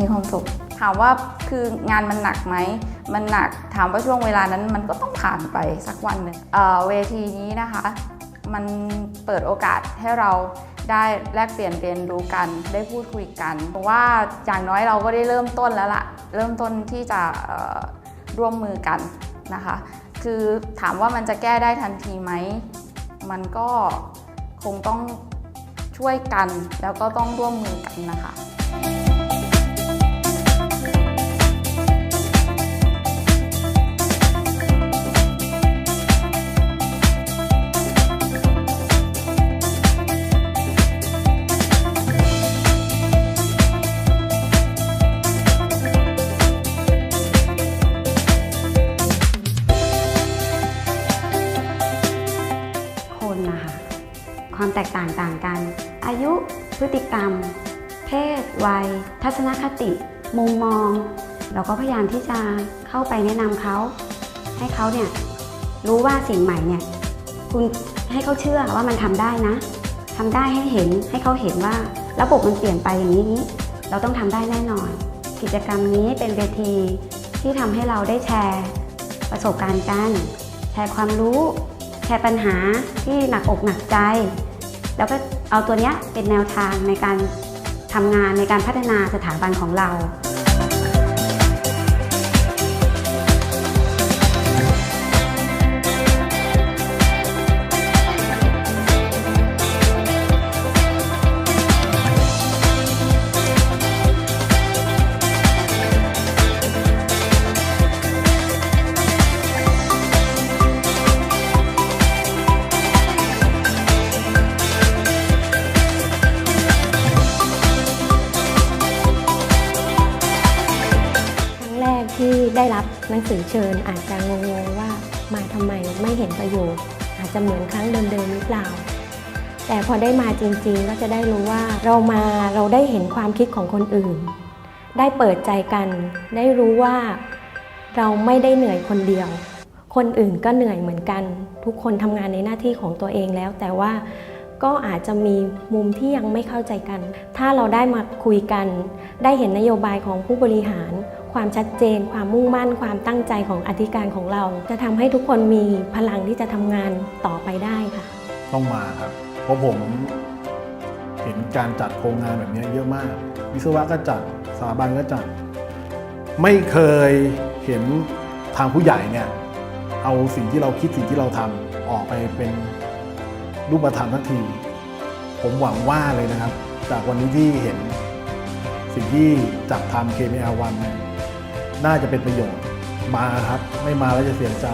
มีความสุข ถามว่าคืองานมันหนักไหม มันหนัก ถามว่าช่วงเวลานั้นมันก็ต้องผ่านไปสักวันหนึ่งเเวทีนี้นะคะ มันเปิดโอกาสให้เราได้แลกเปลี่ยนเรียนรู้กัน ได้พูดคุยกัน เพราะว่าอย่างน้อยเราก็ได้เริ่มต้นแล้วล่ะ เริ่มต้นที่จะร่วมมือกันนะคะ คือถามว่ามันจะแก้ได้ทันทีไหม มันก็คงต้องช่วยกันแล้วก็ต้องร่วมมือกันนะคะ แตกต่างต่างกัน อายุ พฤติกรรม เพศ วัย ทัศนคติ มุมมอง เราก็พยายามที่จะเข้าไปแนะนำเขา ให้เขาเนี่ยรู้ว่าสิ่งใหม่เนี่ยคุณให้เขาเชื่อว่ามันทำได้นะทำได้ให้เห็นให้เขาเห็นว่าระบบมันเปลี่ยนไปอย่างนี้ เราต้องทำได้แน่นอน กิจกรรมนี้เป็นเวทีที่ทำให้เราได้แชร์ประสบการณ์กัน แชร์ความรู้ แชร์ปัญหาที่หนักอกหนักใจ แล้วก็เอาตัวนี้เป็นแนวทางในการทำงานในการพัฒนาสถาบันของเรา ได้รับหนังสือเชิญอาจจะงงๆว่ามาทำไมไม่เห็นประโยชน์ อาจจะเหมือนครั้งเดิมๆหรือเปล่า แต่พอได้มาจริงๆ ก็จะได้รู้ว่าเรามาเราได้เห็นความคิดของคนอื่น ได้เปิดใจกัน ได้รู้ว่าเราไม่ได้เหนื่อยคนเดียว คนอื่นก็เหนื่อยเหมือนกัน ทุกคนทำงานในหน้าที่ของตัวเองแล้วแต่ว่า ก็อาจจะมีมุมที่ยังไม่เข้าใจกัน ถ้าเราได้มาคุยกัน ได้เห็นนโยบายของผู้บริหาร ความชัดเจน ความมุ่งมั่น ความตั้งใจของอธิการของเรา จะทำให้ทุกคนมีพลังที่จะทำงานต่อไปได้ค่ะ ต้องมาครับ เพราะผมเห็นการจัดโครงงานแบบนี้เยอะมาก วิศวะก็จัดสถาบันก็จัด ไม่เคยเห็นทางผู้ใหญ่เนี่ยเอาสิ่งที่เราคิดสิ่งที่เราทำออกไปเป็น รูปธรรมทันที ผมหวังว่าเลยนะครับ จากวันนี้ที่เห็น สิ่งที่จับทำ KML วันน่าจะเป็นประโยชน์ มาครับ ไม่มาแล้วจะเสียใจ